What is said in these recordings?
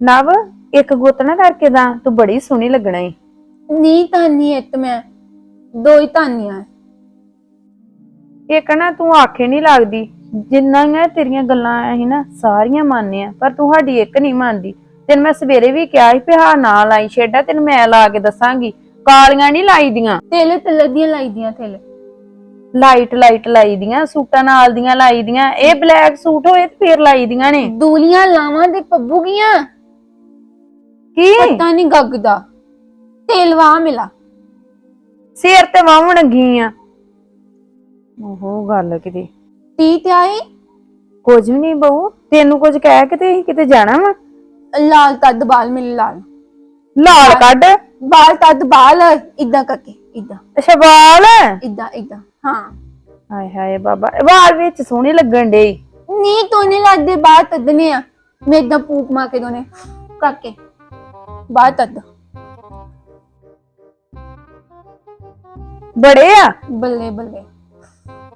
ਨਵ ਇੱਕ ਗੁੱਤ ਨਾ ਕਰਕੇ ਦਾ ਤੂੰ ਬੜੀ ਸੋਹਣੀ ਲੱਗਣਾ ਈ। ਨਹੀਂ ਤਾਨੀ ਇੱਕ ਮੈਂ ਦੋ ਹੀ ਤਾਨੀਆਂ ਇੱਕ ਨਾ ਤੂੰ ਆਖੇ ਨਹੀਂ ਲੱਗਦੀ ਜਿੰਨੀਆਂ ਤੇਰੀਆਂ ਗੱਲਾਂ ਅਸੀਂ ਨਾ ਸਾਰੀਆਂ ਮੰਨਦੇ ਆ ਪਰ ਤੂੰ ਸਾਡੀ ਇੱਕ ਨਹੀਂ ਮੰਨਦੀ। ਤੈਨੂੰ ਮੈਂ ਸਵੇਰੇ ਵੀ ਕਿਹਾ ਸੀ ਵੀ ਹਾਂ ਨਾ ਲਾਈ ਛੇਡਾ ਤੈਨੂੰ ਮੈਂ ਲਾ ਕੇ ਦੱਸਾਂਗੀ। ਕਾਲੀਆਂ ਨਹੀਂ ਲਾਈਦੀਆਂ ਤੇਲੇ ਤੇਲੇ ਦੀਆਂ ਲਾਈਦੀਆਂ ਤੇਲੇ। ਲਾਈਟ ਲਾਈਟ ਲਾਈਦੀਆਂ ਸੂਟਾਂ ਨਾਲ ਦੀਆਂ ਲਾਈਦੀਆਂ ਇਹ ਬਲੈਕ ਸੂਟ ਹੋਏ ਤੇ ਫੇਰ ਲਾਈਦੀਆਂ ਨੇ। ਦੂਲੀਆਂ ਲਾਵਾਂ ਦੇ ਪੱਬੂਗੀਆਂ ਕੀ? ਪਤਾ ਨਹੀਂ ਗੱਗਦਾ ਤੇਲਵਾ ਮਿਲਾ। ਸਿਰ ਤੇ ਵਾਵਣ ਗਈ ਆ। ਉਹ ਗੱਲ ਕਿਤੇ। ਤੀ ਤੇ ਆਈ? ਕੁਝ ਵੀ ਨਹੀਂ ਬਹੂ ਤੈਨੂੰ ਕੁਝ ਕਹਿ ਕੇ ਤੇ ਅਸੀਂ ਕਿਤੇ ਜਾਣਾ ਵਾ? ਲਾਲ ਤੱਦ ਬਾਲ ਮਿਲ ਲਾਲ। ਲਾਲ ਕੱਢ। ਬਾਲ ਤੱਦ ਬਾਲ ਇਦਾਂ ਕਰਕੇ ਇਦਾਂ ਅੱਛਾ ਵਾਲ? ਇਦਾਂ ਇਦਾਂ ਹਾਂ। ਹਾਏ ਹਾਏ ਬਾਬਾ ਵਾਲ ਵਿੱਚ ਸੋਹਣੇ ਲੱਗਣ ਡੇ ਨੀ ਤੋਨੇ ਲੱਗਦੇ ਬਾਲ ਤੱਦਨੇ ਆ। ਮੈਂ ਇਦਾਂ ਪੂਕ ਮਾ ਕੇ ਦੋਨੇ ਕਾਕੇ। ਤੱਦ ਬੜੇ ਆ? ਬੱਲੇ ਬੱਲੇ।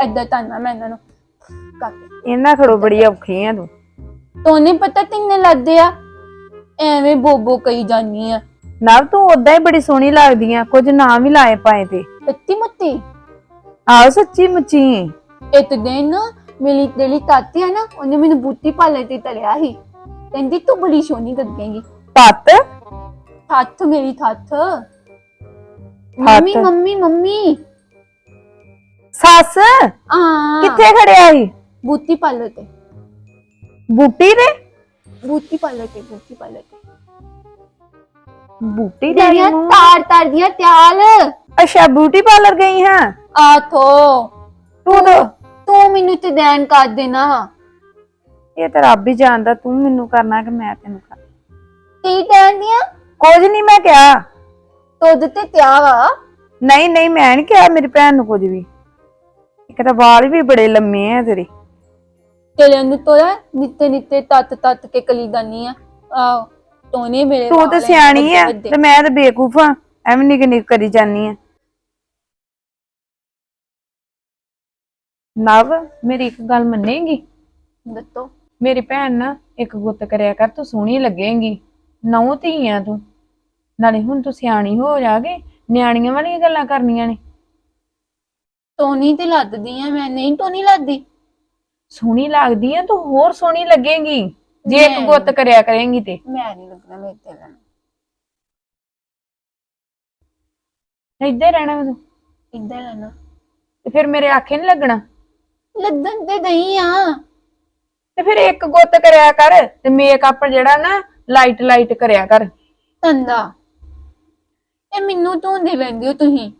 ਏਦਾਂ ਤਾਨਾ ਮੈਂ ਇਹਨਾਂ ਨੂੰ ਕਾਕੇ ਇਹਨਾਂ ਖੜੋ ਬੜੀ ਔਖੀ ਆ ਤੂੰ। ਤੋਨੇ ਪਤਾ ਕਿੰਨੇ ਲੱਗਦੇ ਆ? ਐਵੇਂ ਬੋਬੋ ਕਹੀ ਜਾਨੀ ਆ। ਨਵ ਤੂੰ ਉਦਾਂ ਹੀ ਬੜੀ ਸੋਹਣੀ ਲੱਗਦੀ ਆ। ਕੁਝ ਨਾਮ ਹੀ ਲਾਏ ਪਾਏ ਤੇ। ਪੱਤੀ ਮੁੱਤੀ? ਆਹ ਸੱਚੀ ਮੁੱਚੀ। ਇੱਕ ਦਿਨ ਨਾ ਮੇਰੀ ਤੇਲੀ ਤਾਤੀ ਆ ਨਾ ਉਹਨੇ ਮੈਨੂੰ ਬੂਟੀ ਪਾਲੇ ਤੇ ਤਲਿਆ ਸੀ। ਕਹਿੰਦੀ ਤੂੰ ਬੜੀ ਸੋਹਣੀ ਲੱਗੇਂਗੀ। ਪੱਤ? ਹੱਥ ਮੇਰੀ ਹੱਥ ਮੰਮੀ ਮੰਮੀ ਮੰਮੀ ਸੱਸ ਆ ਕਿੱਥੇ ਖੜਿਆ ਸੀ ਬੂਟੀ ਪਾਲੇ ਤੇ ਬੂਟੀ ਦੇ ਬੂਟੀ ਪਾਲੇ ਤੇ ਬੂਟੀ ਪਾਲੇ ਤੇ ਬੂਟੀ ਦੇ ਤੇਰੀਆਂ ਤਾਰ ਤਾਰ ਦੀਆਂ ਤਿਆਲ ਅੱਛਾ ਬਿਊਟੀ ਪਾਰਲਰ ਗਈ ਹਾਂ ਆਥੋ ਤੂੰ ਤਾਂ ਤੂੰ ਮੈਨੂੰ ਤੇ ਦੇਣ ਕਰ ਦੇਣਾ ਇਹ ਤਾਂ ਰੱਬ ਹੀ ਜਾਣਦਾ ਤੂੰ ਮੈਨੂੰ ਕਰਨਾ ਕਿ ਮੈਂ ਤੈਨੂੰ ਕਰਨਾ ਕੀ ਦੇਣ ਦੀਆਂ ਕੁਝ ਨਹੀਂ ਮੈਂ ਕਿਹਾ। ਤੁਧ ਤੇ ਤਿਆ ਵਾ? ਨਹੀਂ ਨਹੀਂ ਮੈਂ ਨਹੀਂ ਕਿਹਾ ਮੇਰੀ ਭੈਣ ਨੂੰ ਕੁਝ ਵੀ। ਇੱਕ ਤਾਂ ਵਾਲ ਵੀ ਬੜੇ ਲੰਮੇ ਆ ਤੇਰੇ। ਤੇਰੇ ਨੂੰ ਤੋਰਾ ਨਿੱਤੇ ਨਿੱਤੇ ਤੱਤ ਤੱਤ ਕੇ ਕਲੀ ਦਾਨੀ ਆ। ਆ ਤੋਨੇ ਮੇਰੇ ਤੂੰ ਤਾਂ ਵਾਲ ਸਿਆਣੀ ਆ ਵੱਡੇ। ਵੱਡੇ। ਤੇ ਮੈਂ ਤਾਂ ਬੇਕੂਫ ਆ। ਐਵੇਂ ਨਿਕ ਨਿਕ ਕਰੀ ਜਾਨੀ ਆ। ਨਵ ਮੇਰੀ ਇੱਕ ਗੱਲ ਮੰਨੇਗੀ? ਦੱਸੋ। ਮੇਰੀ ਭੈਣ ਨਾ ਇੱਕ ਗੁੱਤ ਕਰਿਆ ਕਰ ਤੂੰ ਸੋਹਣੀ ਲੱਗੇਂਗੀ। ਨੌ ਧੀ ਆ ਤੂੰ। ਨਾਲੇ ਹੁਣ ਤੂੰ ਸਿਆਣੀ ਹੋ ਜਾਗੇ ਨਿਆਣੀਆਂ ਵਾਲੀਆਂ ਗੱਲਾਂ ਕਰਨੀਆਂ ਨੇ। ਤੋਨੀ ਤੇ ਲੱਦਦੀ ਆ ਮੈਂ ਨਹੀਂ ਤੋਨੀ ਲੱਦਦੀ। ਸੋਹਣੀ ਲੱਗਦੀ ਆ ਤੂੰ ਹੋਰ ਸੋਹਣੀ ਲੱਗੇਂਗੀ। ਜੇ ਇੱਕ ਗੁੱਤ ਕਰਿਆ ਕਰੇਂਗੀ ਤੇ। ਮੈਂ ਨਹੀਂ ਲੱਗਣਾ ਮੇਰੇ ਤੇ ਲੈਣਾ ਹੀ ਰਹਿਣਾ ਵਾ ਤੂੰ। ਇੱਦਾਂ ਲੈਣਾ ਤੇ ਫਿਰ ਮੇਰੇ ਆਖੇ ਨਹੀਂ ਲੱਗਣਾ? ਲੱਦਣ ਤੇ ਨਹੀਂ ਆ। ਤੇ ਫਿਰ ਇੱਕ ਗੁੱਤ ਕਰਿਆ ਕਰ ਤੇ ਮੇਕਅਪ ਜਿਹੜਾ ਨਾ ਲਾਈਟ ਲਾਈਟ ਕਰਿਆ ਕਰ। ਤੰਦਾ। ਇਹ ਮੈਨੂੰ ਧੋਂਦੇ ਲੈਂਦੇ ਹੋ ਤੁਸੀਂ।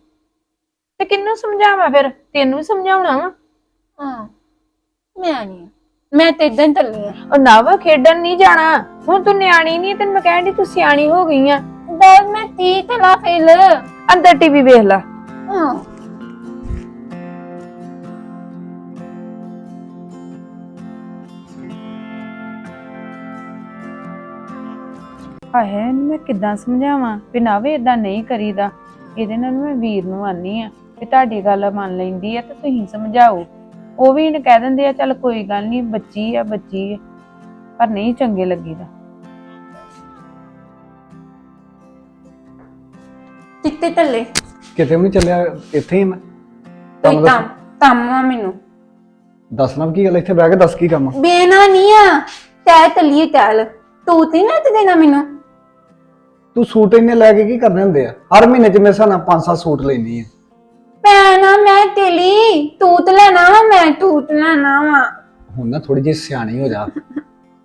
ਤੇ ਕਿੰਨੂੰ ਸਮਝਾਵਾਂ ਫਿਰ? ਤੈਨੂੰ ਹੀ ਸਮਝਾਉਣਾ ਵਾ। ਹਾਂ ਮੈਂ ਨਹੀਂ। ਮੈਂ ਤੇ ਇਦਾਂ ਚੱਲੀ ਆ। ਉਹ ਨਵ ਖੇਡਣ ਨਹੀਂ ਜਾਣਾ। ਹੁਣ ਤੂੰ ਨਿਆਣੀ ਨਹੀਂ ਤੈਨੂੰ ਮੈਂ ਕਹਿਣ ਦੀ ਤੂੰ ਸਿਆਣੀ ਹੋ ਗਈ ਆ। ਦਾਦ ਮੈਂ ਤੀ ਤੇ ਲਾ ਫੇਲ। ਅੰਦਰ ਟੀਵੀ ਵੇਖ ਲੈ। ਹਾਂ। ਹਾਏ ਇਹਨੂੰ ਮੈਂ ਕਿੱਦਾਂ ਸਮਝਾਵਾਂ ਵੀ ਨਵ ਇਦਾਂ ਨਹੀਂ ਕਰੀਦਾ। ਇਹਦੇ ਨਾਲ ਮੈਂ ਵੀਰ ਨੂੰ ਆਨੀ ਆ ਵੀ ਤੁਹਾਡੀ ਗੱਲ ਮੰਨ ਲੈਂਦੀ ਆ ਤੇ ਤੁਸੀਂ ਸਮਝਾਓ। ਉਹ ਵੀ ਇਹਨੂੰ ਕਹਿ ਦਿੰਦੇ ਆ ਚੱਲ ਕੋਈ ਗੱਲ ਨਹੀਂ ਬੱਚੀ ਆ ਬੱਚੀ ਆ। ਪਰ ਨਹੀਂ ਚੰਗੇ ਲੱਗੀਦਾ। ਕਿੱਤੇ ਤੱਲੇ ਕਿਤੇ ਵੀ ਨੀ ਚੱਲਿਆ ਇੱਥੇ ਹੀ ਮੈਂ। ਤੂੰ ਤਾਂ ਤਾਮਾ ਮੈਨੂੰ। ਦੱਸਣਾ ਵੀ ਕੀ ਗੱਲ ਇੱਥੇ ਬਹਿ ਕੇ ਦੱਸ ਕੀ ਕੰਮ ਆ? ਬੇਨਾ ਨਹੀਂ ਆ। ਤੈ ਤਲੀਏ ਤੈਲ ਤੂੰ ਤੇ ਨਾ ਤੇ ਦੇਣਾ ਮੈਨੂੰ। ਤੂੰ ਸੂਟ ਇੰਨੇ ਲੈ ਕੇ ਕੀ ਕਰਨੇ ਹੁੰਦੇ ਆ? ਹਰ ਮਹੀਨੇ ਚ ਮੇਰੇ ਹਿਸਾਬ ਨਾਲ ਪੰਜ ਸੱਤ ਸੂਟ ਲੈਂਦੀ ਆ। ਪੈਣਾ ਮੈਂ ਤੇਲੀ ਤੂਤ ਲੈਣਾ ਵਾ ਮੈਂ ਤੂਤ ਲੈਣਾ ਵਾ। ਹੁਣ ਨਾ ਥੋੜੀ ਜਿਹੀ ਸਿਆਣੀ ਹੋ ਜਾ।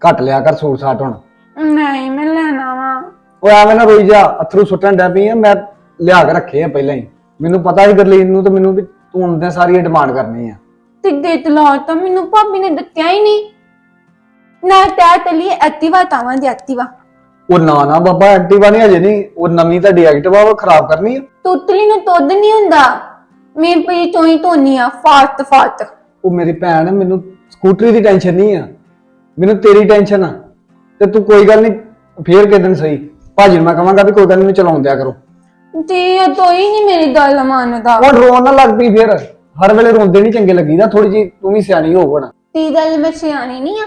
ਘੱਟ ਲਿਆ ਕਰ ਸੂਟ ਸਾਟ ਹੁਣ। ਨਹੀਂ ਮੈਂ ਲੈਣਾ ਵਾ। ਉਹ ਐਵੇਂ ਨਾ ਰੋਈ ਜਾ ਅਥਰੂ ਸੁੱਟਣ ਡੈ ਪਈ ਆ ਮੈਂ ਲਿਆ ਕੇ ਰੱਖੇ ਆ ਪਹਿਲਾਂ ਹੀ। ਮੈਨੂੰ ਪਤਾ ਸੀ ਗਰਲੀਨ ਨੂੰ ਤੇ ਮੈਨੂੰ ਵੀ ਤੂੰ ਹੁੰਦੇ ਸਾਰੀ ਡਿਮਾਂਡ ਕਰਨੀ ਆ। ਤੇ ਦੇ ਤਲਾ ਤਾਂ ਮੈਨੂੰ ਭਾਬੀ ਨੇ ਦਿੱਤਿਆ ਹੀ ਨਹੀਂ। ਨਾ ਤੈ ਤਲੀ ਐਕਟਿਵਾ ਤਾਵਾਂ ਦੀ ਐਕਟਿਵਾ ਉਹ ਨਾ ਨਾ ਬਾਬਾ ਐਕਟਿਵਾ ਨਹੀਂ ਹਜੇ ਨਹੀਂ ਉਹ ਨਵੀਂ ਤੁਹਾਡੀ ਐਕਟਿਵਾ ਉਹ ਖਰਾਬ ਕਰਨੀ ਆ। ਤੁਤਲੀ ਨੂੰ ਤੁੱਦ ਨਹੀਂ ਹੁੰਦਾ? ਮੈਂ ਪਈ ਤੋਈ ਧੋਨੀ ਆ ਫਾਸਟ ਫਾਸਟ ਉਹ ਮੇਰੀ ਭੈਣ ਮੈਨੂੰ ਸਕੂਟਰੀ ਦੀ ਟੈਨਸ਼ਨ ਨਹੀਂ ਆ। ਮੈਨੂੰ ਤੇਰੀ ਟੈਨਸ਼ਨ ਆ। ਤੇ ਤੂੰ ਕੋਈ ਗੱਲ ਨਹੀਂ ਫੇਰ ਕਿਸ ਦਿਨ ਸਹੀ। ਭਾਜੀ ਨੂੰ ਮੈਂ ਕਹਾਂਗਾ ਵੀ ਕੋਈ ਗੱਲ ਨਹੀਂ ਚਲਾਉਣ ਦਿਆ ਕਰੋ। ਤੇ ਇਹ ਤੋਈ ਨਹੀਂ ਮੇਰੀ ਗੱਲ ਮੰਨਦਾ। ਹੁਣ ਰੋਣ ਨਾ ਲੱਗ ਪਈ ਫੇਰ। ਹਰ ਵੇਲੇ ਰੋਂਦੇ ਨਹੀਂ ਚੰਗੇ ਲੱਗੀਦਾ ਥੋੜੀ ਜੀ ਤੂੰ ਵੀ ਸਿਆਣੀ ਹੋ ਹੁਣ ਤੀ ਗੱਲ ਮੈਂ ਸਿਆਣੀ ਨਹੀਂ ਆ।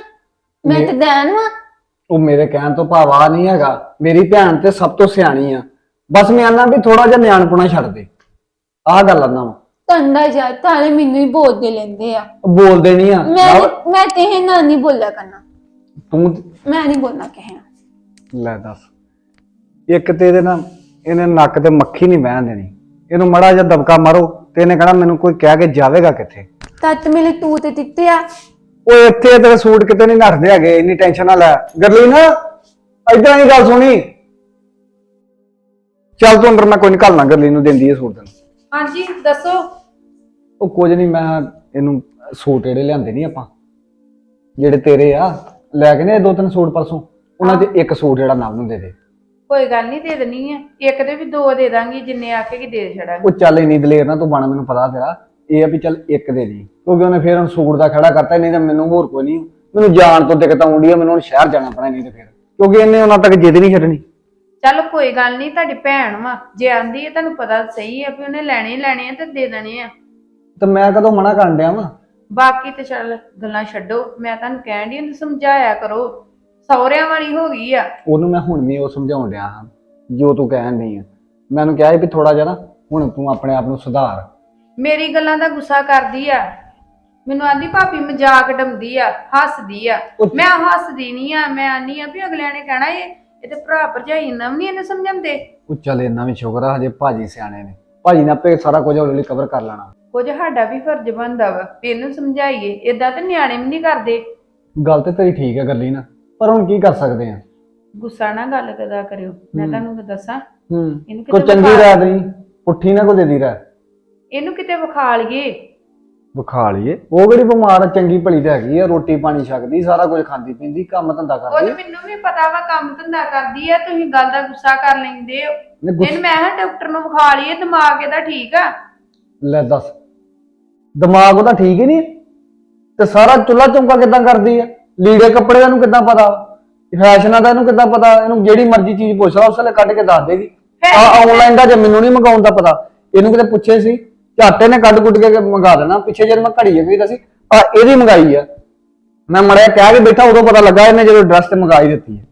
ਮੈਂ ਤੇ ਦੇਣ ਵਾ। ਉਹ ਮੇਰੇ ਕਹਿਣ ਤੋਂ ਭਾਵ ਆ ਨਹੀਂ ਹੈਗਾ। ਮੇਰੀ ਭੈਣ ਤੇ ਸਭ ਤੋਂ ਸਿਆਣੀ ਆ। ਬਸ ਮੈਂ ਆਨਾ ਵੀ ਥੋੜਾ ਜਿਹਾ ਨਿਆਣਪੁਣਾ ਛੱਡ ਦੇ। ਆਹ ਗੱਲ ਆਨਾ ਵਾ ਤੰਦਾ ਜਾ ਤਾਲੇ ਮੈਨੂੰ ਹੀ ਬੋਲਦੇ ਲੈਂਦੇ ਆ। ਬੋਲਦੇ ਨਹੀਂ ਆ। ਮੈਂ ਤੇ ਇਹ ਨਾ ਨਹੀਂ ਬੋਲਿਆ ਕਰਨਾ। ਤੂੰ ਮੈਂ ਨਹੀਂ ਬੋਲਣਾ ਕਹਿਣਾ ਲੈ ਦੱਸ। ਇੱਕ ਤੇ ਇਹਦੇ ਨਾਲ ਇਹਨੇ ਨੱਕ ਤੇ ਮੱਖੀ ਨਹੀਂ ਬਹਿਣ ਦੇਣੀ। ਇਹਨੂੰ ਮੜਾ ਜਿਹਾ ਦਬਕਾ ਮਾਰੋ ਤੇ ਇਹਨੇ ਕਹਣਾ ਮੈਨੂੰ ਕੋਈ ਕਹਿ ਕੇ ਜਾਵੇਗਾ ਕਿੱਥੇ। ਤੱਤ ਮੇਰੇ ਤੂੰ ਤੇ ਦਿੱਤੇ ਆ। ਉਹ ਇੱਥੇ ਤੇਰੇ ਸੂਟ ਕਿਤੇ ਨਹੀਂ ਨੱਠਦੇ ਹੈਗੇ ਇੰਨੀ ਟੈਨਸ਼ਨ ਨਾ ਲੈ। ਗਰਲੀ ਨਾ ਇਦਾਂ ਹੀ ਗੱਲ ਸੁਣੀ। ਚੱਲ ਤੂੰ ਅੰਦਰ ਮੈਂ ਕੋਈ ਨਿਕਾਲਣਾ ਗਰਲੀ ਨੂੰ ਦਿੰਦੀ ਹੈ ਸੂਟ ਤੈਨੂੰ। ਹਾਂਜੀ ਦੱਸੋ। ਉਹ ਕੁਝ ਨਹੀਂ ਮੈਂ ਇਹਨੂੰ ਸੂਟ ਜਿਹੜੇ ਲਿਆਂਦੇ ਨਹੀਂ ਆਪਾਂ ਜਿਹੜੇ ਤੇਰੇ ਆ ਲੈ ਕੇ ਨੇ ਦੋ ਤਿੰਨ ਸੂਟ ਪਰਸੋਂ ਉਹਨਾਂ 'ਚ ਇੱਕ ਸੂਟ ਜਿਹੜਾ ਨਵ ਨੂੰ ਦੇ ਦੇ। ਕੋਈ ਗੱਲ ਨਹੀਂ ਦੇ ਦੇਣੀ ਆ। ਇੱਕ ਦੇ ਵੀ ਦੋ ਦੇ ਦਾਂਗੀ ਜਿੰਨੇ ਆਖੇਗੀ ਦੇ ਛੜਾਂਗੇ ਉਹ ਚੱਲ ਇੰਨੀ ਦਲੇਰ ਨਾ ਤੂੰ ਬਣ ਮੈਨੂੰ ਪਤਾ ਤੇਰਾ। ਇਹ ਆ ਵੀ ਚੱਲ ਇੱਕ ਦੇ ਦੀ ਕਿਉਂਕਿ ਉਹਨੇ ਫੇਰ ਹੁਣ ਸੂਟ ਦਾ ਖੜਾ ਕਰਤਾ ਨਹੀਂ ਤਾਂ ਮੈਨੂੰ ਹੋਰ ਕੋਈ ਨਹੀਂ। ਮੈਨੂੰ ਜਾਣ ਤੋਂ ਦਿੱਕਤ ਆਉਂਦੀ ਆ ਮੈਨੂੰ ਹੁਣ ਸ਼ਹਿਰ ਜਾਣਾ ਪੈਣਾ ਨਹੀਂ ਤੇ ਫੇਰ। ਕਿਉਂਕਿ ਇਹਨੇ ਉਹਨਾਂ ਤੱਕ ਜਿੱਦ ਨਹੀਂ ਛੱਡਣੀ। ਚੱਲ ਕੋਈ ਗੱਲ ਨਹੀਂ ਤੁਹਾਡੀ ਭੈਣ ਵਾ। ਜੇ ਆਂਦੀ ਹੈ ਤੁਹਾਨੂੰ ਪਤਾ ਸਹੀ ਹੈ ਵੀ ਉਹਨੇ ਲੈਣੇ ਹੀ ਲੈਣੇ ਆ ਤੇ ਦੇ ਦੇਣੇ ਆ। ਤੇ ਮੈਂ ਕਦੋਂ ਮਨਾ ਕਰਨ ਡਿਆ ਵਾਂ? ਬਾਕੀ ਤੇ ਚੱਲ ਗੱਲਾਂ ਛੱਡੋ। ਮੈਂ ਤੁਹਾਨੂੰ ਕਹਿਣ ਦੀ ਸਮਝਾਇਆ ਕਰੋ। ਸਹੁਰਿਆਂ ਵਾਲੀ ਹੋ ਗਈ ਆ। ਉਹਨੂੰ ਮੈਂ ਹੁਣ ਵੀ ਉਹ ਸਮਝਾਉਣ ਡਿਆ ਹਾਂ ਜੋ ਤੂੰ ਕਹਿਣ ਨਹੀਂ ਆ। ਮੈਂ ਉਹਨੂੰ ਕਿਹਾ ਸੀ ਵੀ ਥੋੜਾ ਜਿਹਾ ਨਾ ਹੁਣ ਤੂੰ ਆਪਣੇ ਆਪ ਨੂੰ ਸੁਧਾਰ। ਮੇਰੀ ਗੱਲਾਂ ਦਾ ਗੁੱਸਾ ਕਰਦੀ ਆ। ਮੈਨੂੰ ਆਂਦੀ ਭਾਬੀ ਮਜ਼ਾਕ ਡੰਦੀ ਆ ਹੱਸਦੀ ਆ। ਉਹ- ਮੈਂ ਹੱਸਦੀ ਨਹੀਂ ਆ ਮੈਂ ਆਨੀ ਆ ਵੀ ਅਗਲਿਆਂ ਨੇ ਕਹਿਣਾ ਇਹ ਇਹ ਤੇ ਭਰਾ ਭਰਜਾਈ ਇੰਨਾ ਵੀ ਨਹੀਂ ਇਹਨੂੰ ਸਮਝਾਉਂਦੇ। ਉਹ ਚੱਲ ਇੰਨਾ ਵੀ ਸ਼ੁਕਰ ਆ ਹਜੇ ਭਾਜੀ ਸਿਆਣੇ ਨੇ। ਭਾਜੀ ਨੇ ਆਪੇ ਸਾਰਾ ਕੁਝ ਹੌਲੀ ਹੌਲੀ ਕਵਰ ਕਰ ਲੈਣਾ। ਕੁਝ ਸਾਡਾ ਵੀ ਫਰਜ਼ ਬਣਦਾ ਵਾ ਵੀ ਇਹਨੂੰ ਸਮਝਾਈਏ ਇਦਾਂ ਤੇ ਨਿਆਣੇ ਵੀ ਨਹੀਂ ਕਰਦੇ। ਗੱਲ ਤੇ ਤੇਰੀ ਠੀਕ ਹੈ ਗੱਲੀ ਨਾ ਪਰ ਹੁਣ ਕੀ ਕਰ ਸਕਦੇ ਆ? ਗੁੱਸਾ ਨਾ ਗੱਲ ਕਦਾ ਕਰਿਓ ਮੈਂ ਤੁਹਾਨੂੰ ਦੱਸਾਂ। ਹੂੰ। ਇਹਨੂੰ ਕੋਈ ਚੰਗੀ ਰਾਤ ਨਹੀਂ ਪੁੱਠੀ ਨਾ ਕੋ ਦੇਦੀ ਰਹਿ ਇਹਨੂੰ ਕਿਤੇ ਵਿਖਾ ਲਈਏ ਵਿਖਾ ਲਈਏ ਉਹ ਕਿਹੜੀ ਬਿਮਾਰ ਆ ਚੰਗੀ ਭਲੀ ਤੇ ਹੈਗੀ ਆ ਰੋਟੀ ਪਾਣੀ ਛਕਦੀ ਸਾਰਾ ਕੁਝ ਖਾਂਦੀ ਪੀਂਦੀ ਕੰਮ ਧੰਦਾ ਉਹ ਕਰਦੀ ਮੈਨੂੰ ਵੀ ਪਤਾ ਵਾ ਕੰਮ ਧੰਦਾ ਕਰਦੀ ਆ ਤੁਸੀਂ ਗੱਲ ਦਾ ਗੁੱਸਾ ਕਰ ਲੈਂਦੇ ਹੋ। ਨੇ ਗੁੱਸ- ਇਹਨੂੰ ਮੈਂ ਹਾਂ ਡਾਕਟਰ ਨੂੰ ਵਿਖਾ ਲਈਏ ਦਿਮਾਗ ਇਹਦਾ ਠੀਕ ਆ? ਲੈ ਦੱਸ। ਦਿਮਾਗ ਉਹਦਾ ਠੀਕ ਹੀ ਨਹੀਂ ਤੇ ਸਾਰਾ ਚੁੱਲਾ ਚੌਂਕਾ ਕਿਦਾਂ ਕਰਦੀ ਆ ਲੀੜੇ ਕੱਪੜੇ ਦਾ ਇਹਨੂੰ ਕਿਦਾਂ ਪਤਾ? ਫੈਸ਼ਨਾਂ ਦਾ ਇਹਨੂੰ ਕਿਦਾਂ ਪਤਾ? ਇਹਨੂੰ ਜਿਹੜੀ ਮਰਜ਼ੀ ਚੀਜ਼ ਪੁੱਛ ਲਾ ਉਸ ਵੇਲੇ ਕੱਢ ਕੇ ਦੱਸ ਦੇਗੀ। ਆ ਆਨਲਾਈਨ ਦਾ ਜੇ ਮੈਨੂੰ ਨਹੀਂ ਮੰਗਾਉਣ ਦਾ ਪਤਾ ਇਹਨੂੰ ਕਿਤੇ ਪੁੱਛੇ ਸੀ? ਝਾਟੇ ਨੇ ਕੱਢ ਕੁੱਟ ਕੇ ਮੰਗਾ ਦੇਣਾ। ਪਿੱਛੇ ਜਦ ਮੈਂ ਘੜੀ ਗਈ ਤਾਂ ਸੀ ਆ ਇਹਦੀ ਮੰਗਾਈ ਆ। ਮੈਂ ਮੜਿਆ ਕਹਿ ਕੇ ਬੈਠਾ ਉਦੋਂ ਪਤਾ ਲੱਗਾ ਇਹਨੇ ਜਦੋਂ ਡਰੈਸ ਤੇ ਮੰਗਾਈ ਦਿੱਤੀ ਹੈ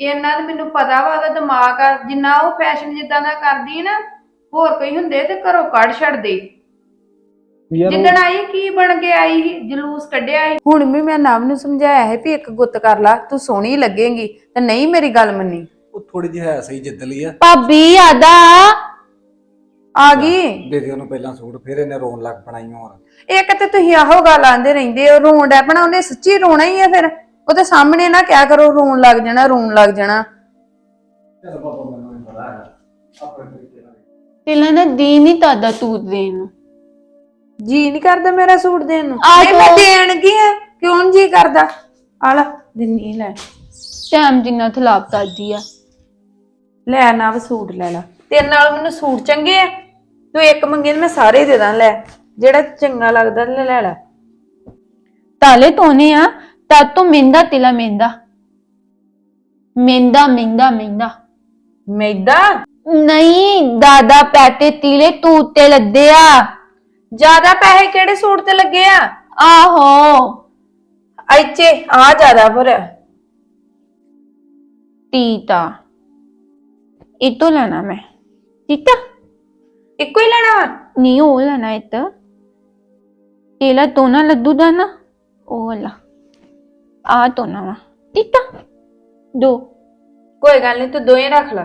ਇਹਨਾਂ ਦਾ ਮੈਨੂੰ ਪਤਾ ਵਾ ਉਹਦਾ ਦਿਮਾਗ ਆ ਜਿੰਨਾ ਉਹ ਫੈਸ਼ਨ ਜਿੱਦਾਂ ਦਾ ਕਰਦੀ ਹੈ ਨਾ ਹੋਰ ਕੋਈ ਹੁੰਦੇ ਤੇ ਘਰੋਂ ਕੱਢ ਛੱਡਦੇ। ਯਾਰ ਉਹ- ਜਿੱਦਣ ਆਈ ਕੀ ਬਣ ਕੇ ਆਈ ਸੀ? ਜਲੂਸ ਕੱਢਿਆ ਸੀ। ਹੁਣ ਵੀ ਮੈਂ ਨਵ ਨੂੰ ਸਮਝਾਇਆ ਹੈ ਵੀ ਇੱਕ ਗੁੱਤ ਕਰ ਲਾ ਤੂੰ ਸੋਹਣੀ ਲੱਗੇਂਗੀ ਤੇ ਨਹੀਂ ਮੇਰੀ ਗੱਲ ਮੰਨੀ। ਉਹ ਥੋੜੀ ਜਿਹੀ ਹੈ ਸਹੀ ਜਿੱਦਲੀ ਆ। ਭਾਬੀ ਆਦਾ। ਆ ਗਈ? ਦੇ ਦੇ ਉਹਨੂੰ ਪਹਿਲਾਂ ਸੂਟ ਫਿਰ ਇਹਨੇ ਰੋਣ ਲੱਗ ਪਣਾ ਹੀ ਹੋਰ। ਇੱਕ ਤੇ ਤੁਸੀਂ ਆਹੋ ਗੱਲ ਆਂਦੇ ਰਹਿੰਦੇ ਹੋ ਰੋਣ ਡੈ ਪਣਾ ਉਹਨੇ ਸੱਚੀ ਰੋਣਾ ਹੀ ਆ ਫਿਰ। ਉਹਦੇ ਸਾਹਮਣੇ ਨਾ ਕਿਆ ਕਰੋ ਰੋਣ ਲੱਗ ਜਾਣਾ ਰੋਣ ਲੱਗ ਜਾਣਾ। ਚਲ ਪਾਪਾ ਮੈਨੂੰ ਨਹੀਂ ਪਤਾ ਹੈ ਆਪਣੇ ਤਰੀਕੇ ਨਾਲ। ਤੇਲਾ ਨਾ ਦੀ ਨਹੀਂ ਤਾਦਾ ਤੂਤ ਦੇਣ ਨੂੰ। ਜੀ ਨਹੀਂ ਕਰਦਾ ਮੇਰਾ ਸੂਟ ਦੇਣ ਨੂੰ। ਆ ਨਹੀਂ ਮੈਂ। ਦੇਣ ਕੀ ਆ? ਕਿਉਂ ਨੀ ਜੀ ਕਰਦਾ? ਆ ਲੈ ਦਿੰਨੀ ਲੈ। ਟਾਈਮ ਜਿੰਨਾ ਥਲਾਪ ਕਰਦੀ ਆ। ਲੈ ਨਾ ਵੀ ਸੂਟ ਲੈ ਲੈ। ਤੇਰੇ ਨਾਲ ਮੈਨੂੰ ਸੂਟ ਚੰਗੇ ਆ। ਤੂੰ ਇੱਕ ਮੰਗੇ ਮੈਂ ਸਾਰੇ ਦੇ ਦਾਂ ਲੈ। ਜਿਹੜਾ ਚੰਗਾ ਲੱਗਦਾ ਲੈ ਲੈ ਲੈ। ਤਾਲੇ ਤੋਨੇ ਆ ਤਾਂ ਤੋਂ ਮਿੰਦਾ ਤਿਲਾ ਮਿੰਦਾ ਮਿੰਦਾ ਮਿੰਦਾ ਮਿੰਦਾ ਮੈਦਾ ਨਹੀਂ ਦਾਦਾ ਪੈਟੇ ਤੀਲੇ ਤੇ ਲੱਦੇ ਆ। ਜ਼ਿਆਦਾ ਪੈਸੇ ਕਿਹੜੇ ਸੂਟ ਤੇ ਲੱਗੇ ਆ? ਆਹੋ। ਇੱਥੇ ਆ ਜ਼ਿਆਦਾ ਪਰ ਤੀਤਾ। ਇਹ ਤੋਂ ਲੈਣਾ ਮੈਂ। ਤੀਤਾ ਇੱਕੋ ਹੀ ਲੈਣਾ ਵਾ? ਨਹੀਂ ਉਹ ਲੈਣਾ ਇਹ ਤਾਂ। ਤੇਲਾ ਤੋਨਾ ਲੱਦੂ ਦਾ ਨਾ। ਉਹ ਵਾਲਾ। ਆ ਤੋਨਾ ਵਾ। ਤੀਤਾ ਦੋ। ਕੋਈ ਗੱਲ ਨਹੀਂ ਤੂੰ ਦੋਏ ਰੱਖ ਲੈ।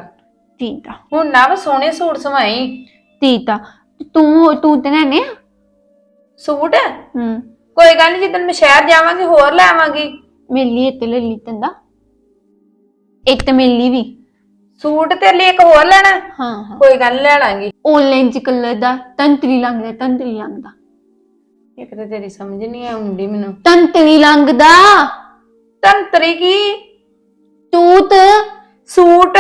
ਤੀਤਾ ਹੁਣ ਨਾ ਵੀ ਸੋਹਣੇ ਸੂਟ ਸਵਾਈ। ਤੀਤਾ ਤੂੰ ਤੂੰ ਤੇ ਲੈਣੇ ਆ? ਸੂਟ? ਹੂੰ। ਕੋਈ ਗੱਲ ਨਹੀਂ ਜਿੱਦਣ ਮੈਂ ਸ਼ਹਿਰ ਜਾਵਾਂਗੀ ਹੋਰ ਲੈ ਆਵਾਂਗੀ। ਮਿਲੀ ਤੇ ਲੈ ਲਈ ਤੰਦਾ ਇੱਕ ਤੇ ਮਿਲੀ ਵੀ। ਸੂਟ ਤੇ ਲਈ ਇੱਕ ਹੋਰ ਲੈਣਾ ਹਾਂ? ਹਾਂ ਕੋਈ ਗੱਲ ਨੀ, ਲੈ ਲਾਂਗੀ। ਆਨਲਾਈਨ ਕਲਰ ਦਾ ਤੰਤਰੀ ਲੰਗਦਾ ਤੰਤਰੀ ਲੰਗਦਾ ਇੱਕ ਤੇ ਤੇਰੀ ਸਮਝ ਨਹੀਂ ਆਉਂਦੀ ਮੈਨੂੰ। ਤੰਤਰੀ ਲੰਗਦਾ ਤੰਤਰੀ ਕੀ? ਤੂਤ ਸੂਟ?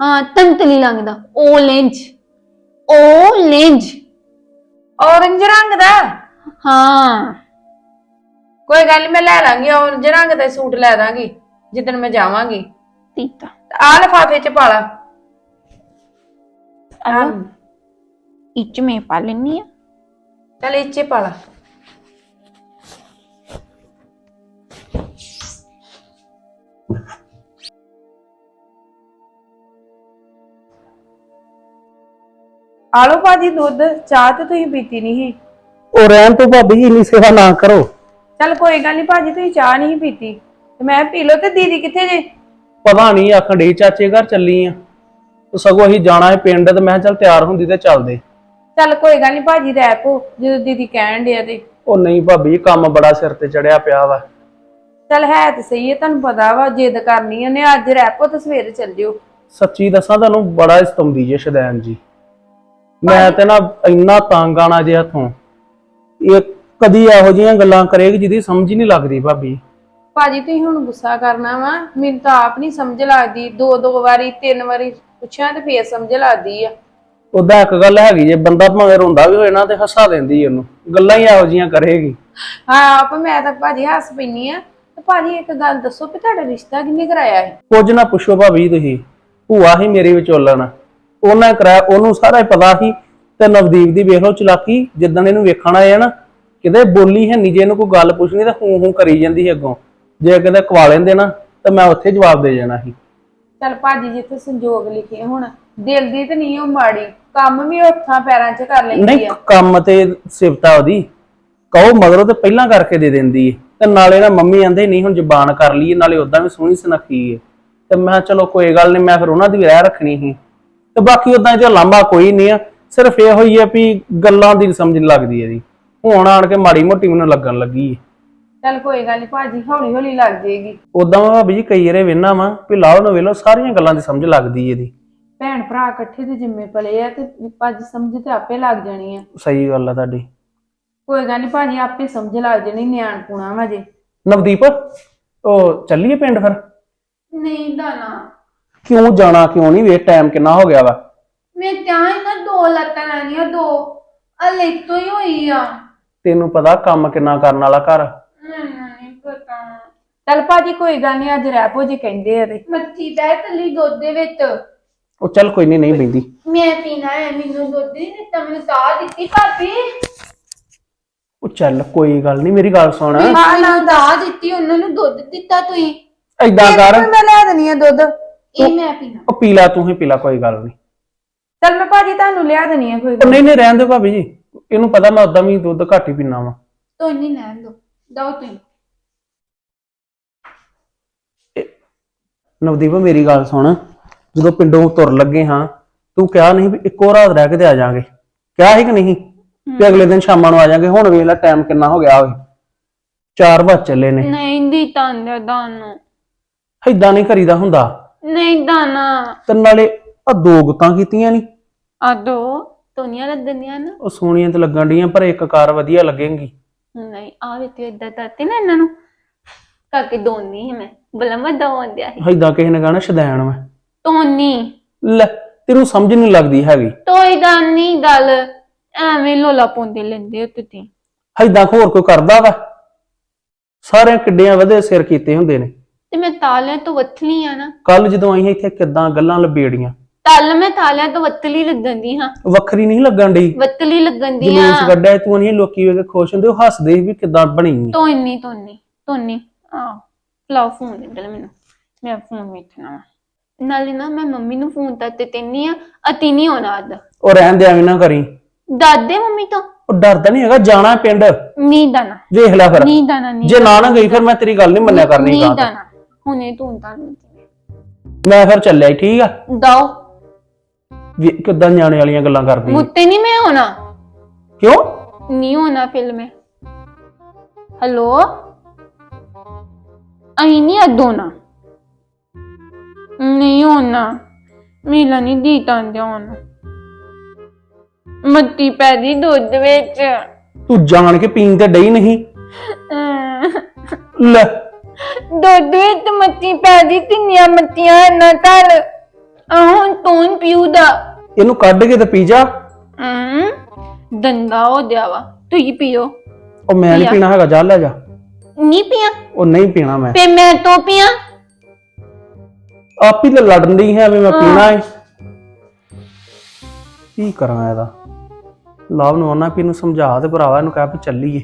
ਹਾਂ ਤੰਤਰੀ ਲੰਗਦਾ ਆਨਲਾਈਨ ਆਨਲਾਈਨ ਔਰੰਜ ਰੰਗ ਦਾ? ਹਾਂ। ਕੋਈ ਗੱਲ ਨੀ, ਮੈਂ ਲੈ ਲਾਂਗੀ ਔਰੰਜ ਰੰਗ ਦਾ ਸੂਟ ਲੈ ਦਾਂਗੀ ਜਿੱਦਣ ਮੈਂ ਜਾਵਾਂਗੀ। ਤੀਤਾ। ਆ ਲਫਾਫੇ ਚ ਪਾ ਲਾ। ਆ ਇੱਚ ਮੈਂ ਪਾ ਲੈਣੀ ਆ। ਚੱਲ ਇੱਚੇ ਪਾ ਲਾ। ਆ ਲਓ ਭਾਜੀ ਦੁੱਧ ਚਾਹ ਤੇ ਤੁਸੀਂ ਪੀਤੀ ਨਹੀਂ ਸੀ। ਉਹ ਰਹਿਣ ਤੋਂ ਭਾਬੀ ਇੰਨੀ ਸੇਵਾ ਨਾ ਕਰੋ। ਚੱਲ ਕੋਈ ਗੱਲ ਨਹੀਂ ਭਾਜੀ ਤੁਸੀਂ ਚਾਹ ਨਹੀਂ ਪੀਤੀ। ਤੇ ਮੈਂ ਪੀ ਲਓ ਤੇ ਦੀਦੀ ਕਿੱਥੇ ਜੇ? ਪਤਾ ਨਹੀਂ ਆਖਣ ਡਈ ਚਾਚੇ ਘਰ ਚੱਲੀ ਆ। ਤੇ ਸਗੋਂ ਅਸੀਂ ਜਾਣਾ ਹੈ ਪਿੰਡ ਤੇ ਮੈਂ ਕਿਹਾ ਚੱਲ ਤਿਆਰ ਹੁੰਦੀ ਤੇ ਚੱਲਦੇ। ਚੱਲ ਕੋਈ ਗੱਲ ਨਹੀਂ ਭਾਜੀ ਰਹਿ ਪੋ ਜਦੋਂ ਦੀਦੀ ਕਹਿਣ ਡਿਆ ਤੇ। ਉਹ ਨਹੀਂ ਭਾਬੀ ਕੰਮ ਬੜਾ ਸਿਰ ਤੇ ਚੜਿਆ ਪਿਆ ਵਾ। ਚੱਲ ਹੈ ਤੇ ਸਹੀ ਹੈ ਤੁਹਾਨੂੰ ਪਤਾ ਵਾ ਜਿੱਦ ਕਰਨੀ ਉਹਨੇ ਅੱਜ ਰਹਿ ਪੋ ਤੇ ਸਵੇਰੇ ਚੱਲ ਜਿਓ। ਸੱਚੀ ਦੱਸਾਂ ਤੁਹਾਨੂੰ ਬੜਾ ਇਸਤੰਦੀ ਜੇ ਸ਼ਦੈਨ ਜੀ। ਮੈਂ ਤੇ ਨਾ ਇੰਨਾ ਤੰਗ ਆਣਾ ਜੇ ਹੱਥੋਂ। ਇਹ ਕਦੀ ਇਹੋ ਜਿਹੀਆਂ ਗੱਲਾਂ ਕਰੇਗੀ ਜਿਹਦੀ ਸਮਝ ਹੀ ਨਹੀਂ ਲੱਗਦੀ ਭਾਬੀ। ਭਾਜੀ ਤੁਸੀਂ ਹੁਣ ਗੁੱਸਾ ਕਰਨਾ ਵਾ। ਮੈਨੂੰ ਤਾਂ ਆਪ ਨਹੀਂ ਸਮਝ ਲੱਗਦੀ। ਦੋ ਦੋ ਵਾਰੀ ਤਿੰਨ ਵਾਰੀ ਪੁੱਛਿਆ ਤੇ ਫੇਰ ਸਮਝ ਲੱਗਦੀ ਆ। ਉਹਦਾ ਇੱਕ ਗੱਲ ਹੈਗੀ ਜੇ ਬੰਦਾ ਭਾਵੇਂ ਰੋਂਦਾ ਵੀ ਹੋਏ ਨਾ ਤੇ ਹੱਸਾ ਦਿੰਦੀ ਉਹਨੂੰ। ਗੱਲਾਂ ਹੀ ਇਹੋ ਜਿਹੀਆਂ ਕਰੇਗੀ। ਹਾਂ ਆਪ ਮੈਂ ਤਾਂ ਭਾਜੀ ਹੱਸ ਪੈਣੀ ਆ। ਤੇ ਭਾਜੀ ਇੱਕ ਗੱਲ ਦੱਸੋ ਕਿ ਤੁਹਾਡਾ ਰਿਸ਼ਤਾ ਕਿੰਨੇ ਕਰਾਇਆ ਹੈ ਕੁਝ ਨਾ ਪੁੱਛੋ ਭਾਬੀ ਤੁਸੀਂ। ਭੂਆ ਹੀ ਮੇਰੀ ਵਿਚੋਲਣ ਉਹਨਾਂ ਕਰਾਇਆ ਉਹਨੂੰ ਸਾਰਾ ਹੀ ਪਤਾ ਸੀ। ਤੇ ਨਵਦੀਪ ਦੀ ਵੇਖ ਲਓ ਚਲਾਕੀ ਜਿੱਦਣ ਇਹਨੂੰ ਵੇਖਣ ਆਏ ਆ ਨਾ ਕਿਤੇ ਬੋਲੀ ਹੈ ਨਹੀਂ ਜੇ ਇਹਨੂੰ ਕੋਈ ਗੱਲ ਪੁੱਛਣੀ ਤਾਂ ਹੂੰ ਹੂੰ ਕਰੀ ਜਾਂਦੀ ਸੀ ਅੱਗੋਂ। ਜੇ ਕਿਤੇ ਕਵਾ ਲੈਂਦੇ ਨਾ ਤਾਂ ਮੈਂ ਉੱਥੇ ਜਵਾਬ ਦੇ ਜਾਣਾ ਸੀ। ਚੱਲ ਭਾਜੀ ਜਿੱਥੇ ਸੰਜੋਗ ਲਿਖੇ ਹੁਣ। ਦਿਲ ਦੀ ਤੇ ਨਹੀਂ ਉਹ ਮਾੜੀ ਕੰਮ ਵੀ ਹੱਥਾਂ ਪੈਰਾਂ 'ਚ ਕਰ ਲੈਂਦੀ ਨਹੀਂ ਆ। ਕੰਮ ਤੇ ਸਿਫਤਾ ਉਹਦੀ। ਕਹੋ ਮਗਰੋਂ ਤੇ ਪਹਿਲਾਂ ਕਰਕੇ ਦੇ ਦਿੰਦੀ ਹੈ ਤੇ ਨਾਲੇ ਨਾ ਮੰਮੀ ਆਂਦੇ ਨਹੀਂ ਹੁਣ ਜ਼ਬਾਨ ਕਰ ਲਈ ਹੈ, ਨਾਲੇ ਉਦਾਂ ਵੀ ਸੋਹਣੀ ਸੁਨੱਖੀ ਹੈ ਤੇ ਮੈਂ ਕਿਹਾ ਚਲੋ ਕੋਈ ਗੱਲ ਨਹੀਂ ਮੈਂ ਫਿਰ ਉਹਨਾਂ ਦੀ ਰਹਿ ਰੱਖਣੀ ਸੀ। ਤੇ ਬਾਕੀ ਉਦਾਂ ਇਹਦਾ ਲਾਂਭਾ ਕੋਈ ਨਹੀਂ ਆ। ਸਿਰਫ ਇਹੋ ਹੀ ਆ ਵੀ ਗੱਲਾਂ ਦੀ ਸਮਝ ਨੀ ਲੱਗਦੀ ਇਹਦੀ। ਹੁਣ ਆਣ ਕੇ ਮਾੜੀ ਮੋਟੀ ਮੈਨੂੰ ਲੱਗਣ ਲੱਗੀ ਹੈ ਚੱਲ ਕੋਈ ਗੱਲ ਨਹੀਂ ਭਾਜੀ ਹੌਲੀ ਹੌਲੀ ਲੱਗ ਜਾਏਗੀ। ਉਦਾਂ ਮੈਂ ਭਾਬੀ ਜੀ ਕਈ ਵਾਰੇ ਵੇਨਾ ਵਾਂ ਵੀ ਲਾਓ ਨੂੰ ਵੇਲੋ ਸਾਰੀਆਂ ਗੱਲਾਂ ਦੀ ਸਮਝ ਲੱਗਦੀ ਇਹਦੀ। ਭੈਣ ਭਰਾ ਇਕੱਠੇ ਦੇ ਜਿੰਮੇ ਪਲੇ ਆ ਤੇ ਭਾਜੀ ਸਮਝ ਤੇ ਆਪੇ ਲੱਗ ਜਾਣੀ ਆ। ਸਹੀ ਗੱਲ ਆ ਤੁਹਾਡੀ। ਕੋਈ ਗੱਲ ਨਹੀਂ ਭਾਜੀ ਆਪੇ ਸਮਝ ਲੱਗ ਜਾਣੀ ਨਿਆਣ ਪੁਣਾ ਵਾ ਜੇ। ਨਵਦੀਪ ਉਹ ਚੱਲੀਏ ਪਿੰਡ ਫਿਰ? ਨਹੀਂ ਦਾਣਾ ਕਿਉਂ ਜਾਣਾ ਕਿਉਂ ਨਹੀਂ ਵੇ ਟਾਈਮ ਕਿੰਨਾ ਹੋ ਗਿਆ ਵਾ? ਮੈਂ ਤਾਂ ਇਹਨਾਂ ਦੋ ਲੱਤਾਂ ਲੈਣੀਆਂ ਦੋ। ਆ ਤੋਂ ਹੀ ਹੋਈ ਆ। ਤੈਨੂੰ ਪਤਾ ਕੰਮ ਕਿੰਨਾ ਕਰਨ ਵਾਲਾ ਘਰ। ਮੈਨੂੰ ਨਹੀਂ ਪਤਾ। ਚੱਲ ਭਾਜੀ ਕੋਈ ਗੱਲ ਨਹੀਂ ਅੱਜ ਰਹਿ ਪੋ ਜੇ ਕਹਿੰਦੇ ਆ ਤੇ। ਮੱਛੀ ਬਹਿ ਤਲੀ ਦੁੱਧ ਦੇ ਵਿੱਚ। ਉਹ ਚੱਲ ਕੋਈ ਨਹੀਂ ਨਹੀਂ ਬੈਂਦੀ ਮੈਂ ਪੀਣਾ ਹੈ ਮੈਨੂੰ ਦੁੱਧ ਨਹੀਂ ਦਿੱਤਾ ਮੈਨੂੰ ਚਾਹ ਦਿੱਤੀ ਭਾਬੀ। ਉਹ ਚੱਲ ਕੋਈ ਗੱਲ ਨਹੀਂ ਮੇਰੀ ਗੱਲ ਸੁਣ। ਮੈਨੂੰ ਚਾਹ ਦਿੱਤੀ ਉਹਨਾਂ ਨੂੰ ਦੁੱਧ ਦਿੱਤਾ ਤੁਸੀਂ। ਏਦਾਂ ਕਰ। ਮੈਂ ਲੈ ਦੇਣੀ ਆ ਦੁੱਧ। ਇਹ ਮੈਂ ਪੀਣਾ। ਉਹ ਪੀ ਲੈ ਤੂੰ ਹੀ ਪੀ ਲੈ ਕੋਈ ਗੱਲ ਨਹੀਂ ਚੱਲ ਮੈਂ ਭਾਜੀ ਤੁਹਾਨੂੰ ਲਿਆ ਦੇਣੀ ਆ ਕੋਈ ਗੱਲ। ਨਹੀਂ ਨਹੀਂ ਰਹਿਣ ਦੇ ਭਾਬੀ ਜੀ। ਇਹਨੂੰ ਪਤਾ ਮੈਂ ਉਦਾਂ ਵੀ ਦੁੱਧ ਘੱਟ ਹੀ ਪੀਣਾ ਵਾ। ਤੋ ਨਹੀਂ ਲੈਣ ਦੋ। ਦਓ ਤੁਸੀਂ ਨਵਦੀਪ ਮੇਰੀ ਗੱਲ ਸੁਣ। ਜਦੋਂ ਪਿੰਡੋਂ ਤੁਰ ਲੱਗੇ ਹਾਂ ਤੂੰ ਕਿਹਾ ਨਹੀਂ ਵੀ ਇੱਕੋ ਰਾਤ ਰਹਿ ਕੇ ਤੇ ਆ ਜਾਾਂਗੇ। ਕਿਹਾ ਸੀ ਕਿ ਨਹੀਂ? ਵੀ ਅਗਲੇ ਦਿਨ ਸ਼ਾਮਾਂ ਨੂੰ ਆ ਜਾਾਂਗੇ। ਹੁਣ ਵੇਖ ਲੈ ਟਾਈਮ ਕਿੰਨਾ ਹੋ ਗਿਆ ਹੋਵੇ 4 ਵਜ ਚੱਲੇ ਨੇ। ਨਹੀਂ ਦੀ ਤੰਦ ਦਾਨੋ ਏਦਾਂ ਨਹੀਂ ਕਰੀਦਾ ਹੁੰਦਾ। ਨਹੀਂ ਦਾਨਾ ਤੇ ਨਾਲੇ ਆ ਦੋ ਗੁੱਤਾਂ ਕੀਤੀਆਂ ਨਹੀਂ ਆਦੋ ਤੋਨੀਆਂ ਲੱਗਦੀਆਂ ਨਾ। ਉਹ ਸੋਹਣੀਆਂ ਤੇ ਲੱਗਣ ਡੀਆਂ ਪਰ ਇੱਕ ਕਾਰ ਵਧੀਆ ਲੱਗੇਗੀ। ਨਹੀਂ ਆ ਵੀ ਤੇ ਇਦਾਂ ਕਰਤੇ ਨਾ ਇਹਨਾਂ ਨੂੰ। ਕਾਕੇ ਦੋਨੀ ਹੈ ਮੈਂ। ਬਲਮ ਦੋਂਦਿਆ ਹੈ ਏਦਾਂ ਕਿਸੇ ਨੇ ਕਹਣਾ ਸ਼ਦੈਣ ਮੈਂ। ਤੋਨੀ ਲੈ ਤੈਨੂੰ ਸਮਝ ਨਹੀਂ ਲੱਗਦੀ ਹੈਗੀ। ਤੋਈ ਦਾ ਨਹੀਂ ਗੱਲ। ਐਵੇਂ ਲੋਲਾ ਪੌਂਦੇ ਲੈਂਦੇ ਹੋ ਤੁਸੀਂ ਏਦਾਂ ਹੋਰ ਕੋਈ ਕਰਦਾ ਵਾ? ਸਾਰਿਆਂ ਕਿੱਡਿਆਂ ਵਧੇ ਸਿਰ ਕੀਤੇ ਹੁੰਦੇ ਨੇ। ਤੇ ਮੈਂ ਤਾਲਿਆਂ ਤੋਂ ਵੱਥਲੀ ਆ ਨਾ। ਕੱਲ ਜਦੋਂ ਆਈ ਇੱਥੇ ਕਿੱਦਾਂ ਗੱਲਾਂ ਲਬੇੜੀਆਂ ਤਲ ਮੈਂ ਤਾਲਿਆਂ ਤੋਂ ਵੱਤਲੀ ਲੱਗਣ ਦੀ ਹਾਂ। ਵੱਖਰੀ ਨਹੀਂ ਲੱਗਣ ਡਈ? ਵੱਤਲੀ ਲੱਗਣ ਦੀ ਜਲੂਸ ਆ। ਕੱਢਿਆ ਤੂੰ ਨਹੀਂ ਲੋਕੀ ਵੇਖ ਕੇ ਖੁਸ਼ ਹੁੰਦੇ ਉਹ ਹੱਸਦੇ ਸੀ ਵੀ ਕਿੱਦਾਂ ਬਣੀ ਹੈ। ਤੋਨੀ ਤੋਨੀ ਤੋਨੀ ਆ ਲਾਓ ਫੋਨ ਦੇ ਦੇ ਮੈਨੂੰ। ਮੈਂ ਫੋਨ ਵੇਖਣਾ ਵਾ। ਨਾਲੇ ਨਾ ਮੈਂ ਮੰਮੀ ਨੂੰ ਫੋਨ ਤਾਂ ਤੇ ਤੈਨੀ ਆ ਅਤੀ ਨਹੀਂ ਹੋਣਾ ਅੱਜ ਉਹ ਰਹਿਣ ਦੇ ਐਵੇਂ ਨਾ ਕਰੀ। ਦਾਦੇ ਮੰਮੀ ਤੋਂ। ਉਹ ਡਰਦਾ ਨਹੀਂ ਹੈਗਾ ਜਾਣਾ ਹੈ ਪਿੰਡ। ਨੀ ਦਾਣਾ ਵੇਖ ਲੈ ਫਿਰ। ਨੀ ਦਾਣਾ ਨੀ ਜੇ ਨਾ ਨਾ ਗਈ ਫਿਰ ਮੈਂ ਤੇਰੀ ਗੱਲ ਨਹੀਂ ਮੰਨਿਆ ਕਰਨੀ ਨੀ ਗਾ ਦਾਣਾ ਹੁਣੇ ਤੂੰ ਤਾਂ ਮੈਂ ਫਿਰ ਚੱਲਿਆ ਈ, ਠੀਕ ਆ? ਦਾਓ। ਵੀ ਕਿੱਦਾਂ ਨਿਆਣੇ ਵਾਲੀਆਂ ਗੱਲਾਂ ਕਰਦੀ ਹੈ। ਮੁੱਤੇ ਨਹੀਂ ਮੈਂ ਹੋਣਾ? ਕਿਉਂ? ਨਹੀਂ ਹੋਣਾ ਫਿਲਮ ਹੈ ਹੈਲੋ ਅਹੀਂ ਨਹੀਂ ਅਦੋਨਾ ਨਹੀਂ ਹੋਣਾ। ਮੇਲਾ ਨਹੀਂ ਦੀ ਤਾਂ ਮੱਤੀ ਪੈ ਦੀ ਦੁੱਧ ਵਿੱਚ। ਤੂੰ ਜਾਣ ਕੇ ਪੀਣ ਤੇ ਡਈ ਨਹੀਂ? ਲੈ। ਦੁੱਧ ਵਿੱਚ ਮੱਤੀ ਪੈ ਦੀ ਤਿੰਨੀਆਂ ਮੱਤੀਆਂ ਨਾ ਤਲ ਆਹਨ ਤੂੰ ਪੀਉਦਾ ਇਹਨੂੰ ਕੱਢ ਕੇ ਤੇ ਪੀ ਜਾ। ਹਮ ਦੰਦਾ ਹੋ ਦਿਆਵਾ ਤੂੰ ਹੀ ਪੀਓ। ਉਹ ਮੈਂ ਨਹੀਂ। ਪੀਣਾ ਹੈਗਾ ਜਾ ਲੈ ਜਾ। ਨਹੀਂ ਪੀਆ? ਉਹ ਨਹੀਂ ਪੀਣਾ ਮੈਂ। ਫੇ ਮੈਂ ਤੋਂ ਪੀਆ? ਆਪ ਹੀ ਤਾਂ ਲੜਨ ਦੀ ਹੈ ਵੀ ਮੈਂ ਪੀਣਾ ਹੈ ਕੀ ਕਰਾਂ ਇਹਦਾ? ਲਾਭ ਨੂੰ ਉਹਨਾਂ ਵੀ ਇਹਨੂੰ ਸਮਝਾ ਤੇ ਭਰਾਵਾ ਇਹਨੂੰ ਕਹਿ ਵੀ ਚੱਲੀਏ।